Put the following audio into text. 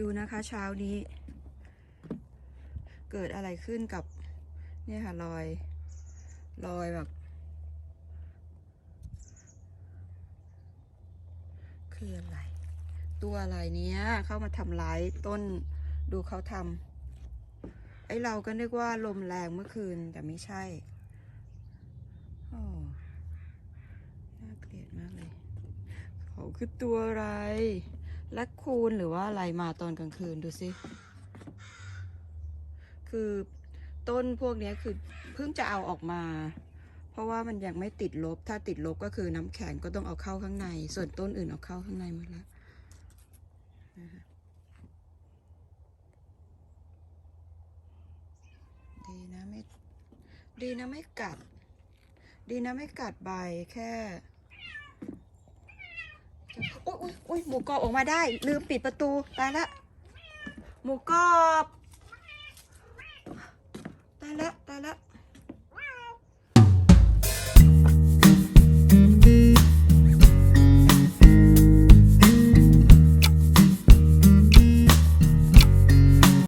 ดูนะคะเช้านี้ เกิดอะไรขึ้นกับ เนี่ยค่ะรอย รอยแบบ คืออะไร ตัวอะไรเนี้ยเข้ามาทำร้ายต้นดูเขาทำไอเราก็นึกว่าลมแรงเมื่อคืนแต่ไม่ใช่โอ้น่าเกลียดมากเลย เขาคือตัวอะไร และคูนหรือว่าอะไรมาตอนกลางคืนดูสิ คือต้นพวกนี้คือเพิ่งจะเอาออกมา เพราะว่ามันยังไม่ติดลบ ถ้าติดลบก็คือน้ำแข็งก็ต้องเอาเข้าข้างใน ส่วนต้นอื่นเอาเข้าข้างในหมดแล้วดีนะไม่ ดีนะไม่กัด ดีนะไม่กัดใบแค่ อุ้ยหมูกรอบออกมาได้ ลืมปิดประตูตายละ หมูกรอบตายละตายละ